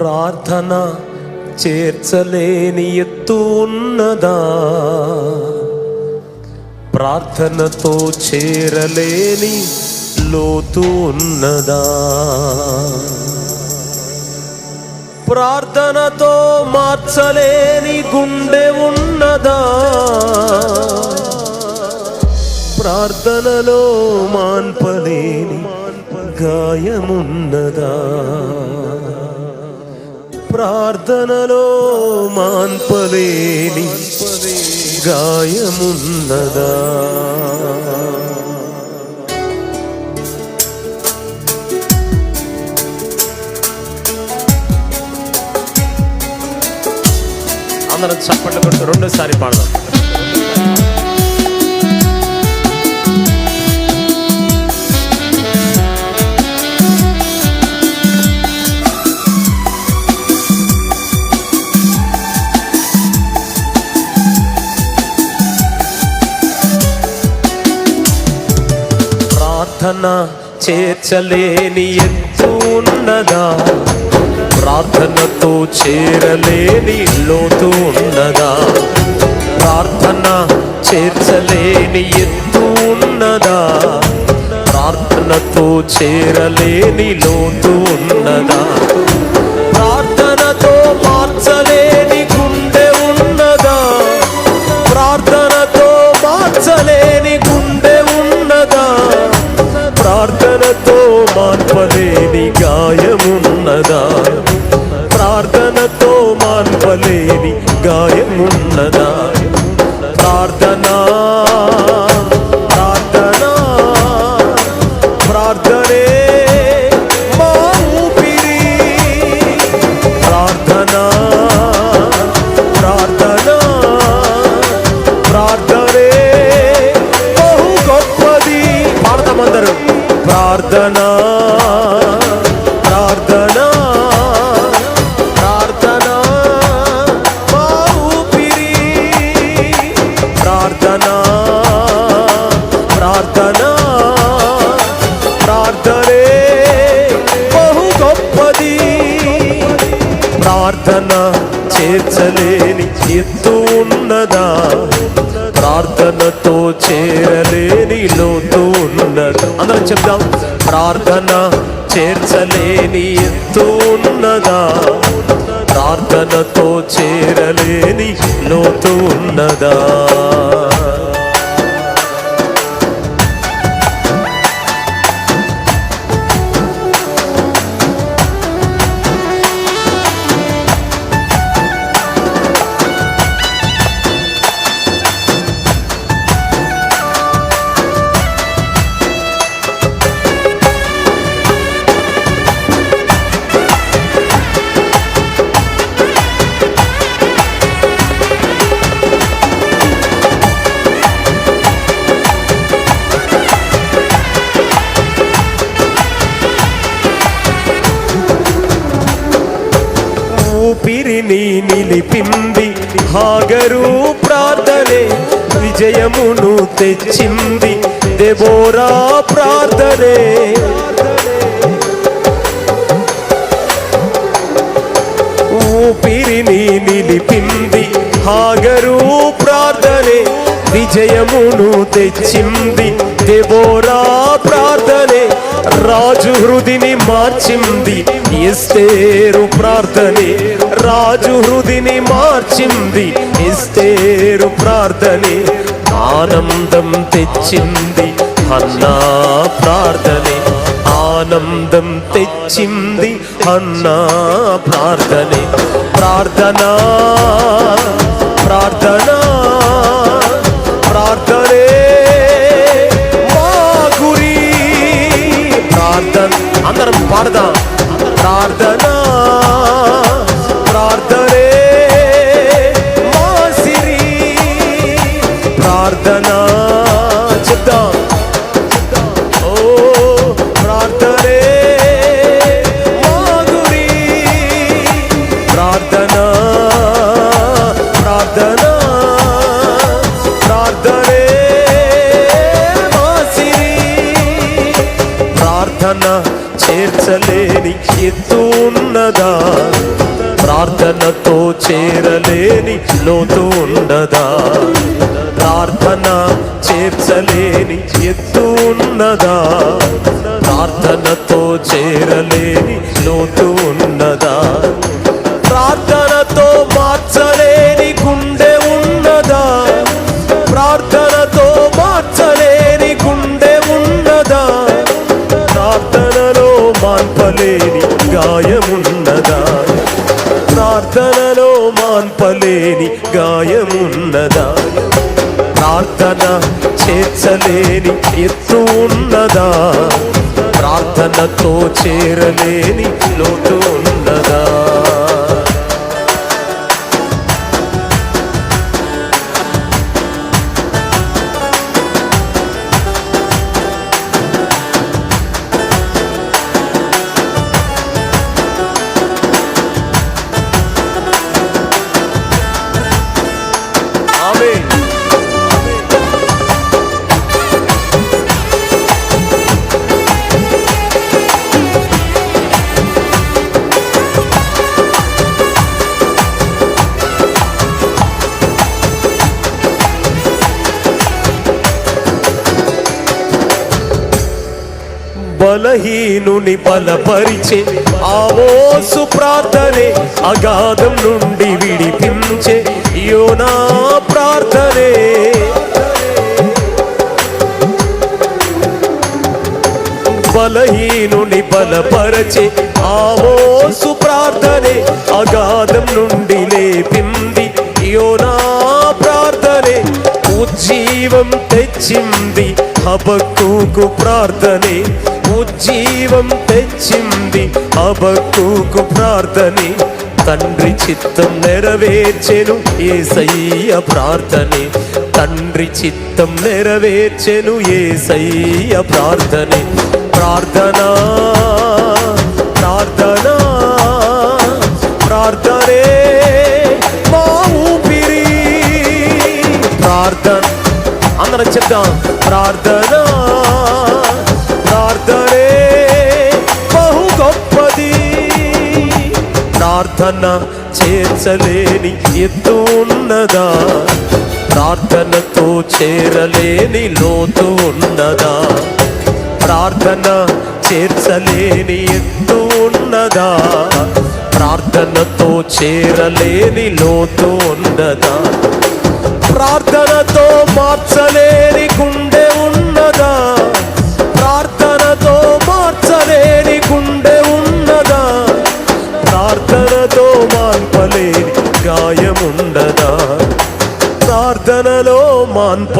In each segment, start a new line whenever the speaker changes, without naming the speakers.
ప్రార్థన చేర్చలేని ఎత్తు ఉన్నదా ప్రార్థనతో చేరలేని లోతు ఉన్నదా ప్రార్థనతో మార్చలేని గుండె ఉన్నదా ప్రార్థనలో మాన్పలేని గాయమున్నదా ప్రార్థనలో మాన్పలేని గాయమున్నదా? అందరం చప్పట్లు కొడుతూ రెండోసారి పాడదాం. ప్రార్థన చేర్చలేని ఎత్తు ఉన్నదా? ప్రార్థనతో చేరలేని లోతు ఉన్నదా? ప్రార్థన చేర్చలేని ఎత్తు ఉన్నదా? ప్రార్థనతో చేరలేని లోతు ఉన్నదా? ప్రార్థనతో మార్చలేని ప్రార్థన చేర్చలేని ఎత్తు ఉన్నదా? ప్రార్థనతో చేరలేని లోతు ఉన్నదా అందరం చెప్దాం. ప్రార్థన చేర్చలేని ఎత్తు ఉన్నదా? ప్రార్థనతో చేరలేని లోతు ఉన్నదా? ఊపిరిని నిలిపింది హాగరు ప్రార్థనే విజయమును తెచ్చింది. దెబోరా ప్రార్థనే. ఊపిరిని నిలిపింది హాగరు ప్రార్థనే విజయమును తెచ్చింది. దెబోరా ప్రార్థన. రాజు హృదిని మార్చింది ఇస్తేరు ప్రార్థనే. రాజు హృదిని మార్చింది ఇస్తేరు ప్రార్థనే. ఆనందం తెచ్చింది అన్నా ప్రార్థనే. ఆనందం తెచ్చింది అన్నా ప్రార్థనే ప్రార్థన ప్రార్థన. ప్రార్థనతో చేరలేని లోతు ఉండదా? ప్రార్థన చేర్చలేని ఎత్తు ఉన్నదా? ప్రార్థనతో చేరలేని లోతు ఉన్నదా? ప్రార్థన చేరలేని ఎత్తు ఉన్నదా? ప్రార్థనతో చేరలేని లోటు ఉన్నదా బలహీనుని బలపరిచే ఆవోసు ప్రార్థనే అగాధం నుండి విడిపించే యోనా ప్రార్థనే. బలహీనుని బలపరచే ఆవోసు ప్రార్థనే అగాధం నుండి లేపింది యోనా ప్రార్థనే. ఉజ్జీవం తెచ్చింది హబక్కుకు ప్రార్థనే. ఉజ్జీవం తెచ్చింది హబక్కుకు ప్రార్థని. తండ్రి చిత్తం నెరవేర్చెను ఏసయ్య ప్రార్థనే. తండ్రి చిత్తం నెరవేర్చెను ఏసయ్య ప్రార్థనే. ప్రార్థనా ప్రార్థనా ప్రార్థనే మా ఊపిరి. ప్రార్థన. అందరం చెప్తాం ప్రార్థన ప్రార్థన చేర్చలేని ఎత్తు ఉన్నదా ప్రార్థనతో చేరలేని లోతు ఉన్నదా? ప్రార్థన చేర్చలేని ఎత్తు ఉన్నదా ప్రార్థనతో చేరలేని లోతు ఉన్నదా? ప్రార్థనతో మార్చలేని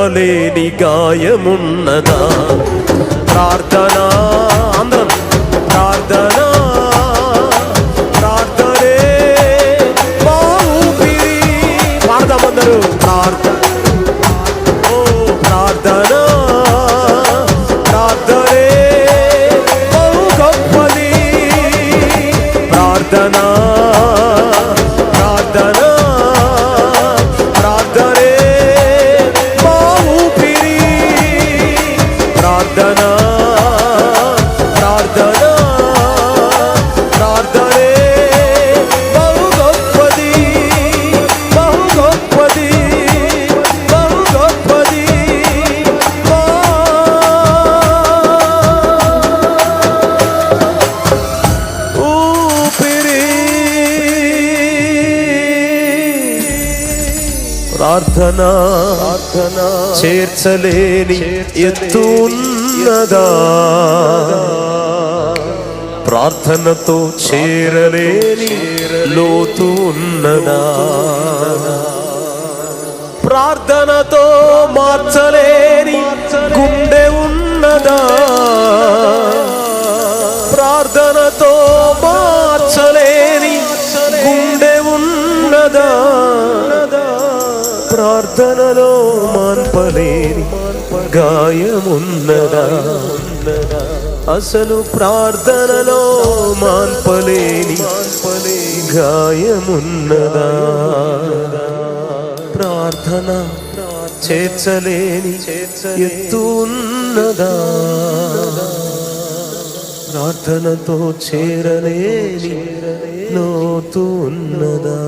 చెప్పలేని గాయమున్నదా? చేర్చలేని ఎత్తు ఉన్నదా ప్రార్థనతో చేరలేని లోతు ఉన్నదా ప్రార్థనతో మార్చలేని గుండె ఉన్నదా? భయమున్నదా అసలు ప్రార్థనలో మాన్పలేని గాయమున్నదా? ప్రార్థన చేర్చలేని ఎత్తు ఉన్నదా ప్రార్థనతో చేరలేని లోతు ఉన్నదా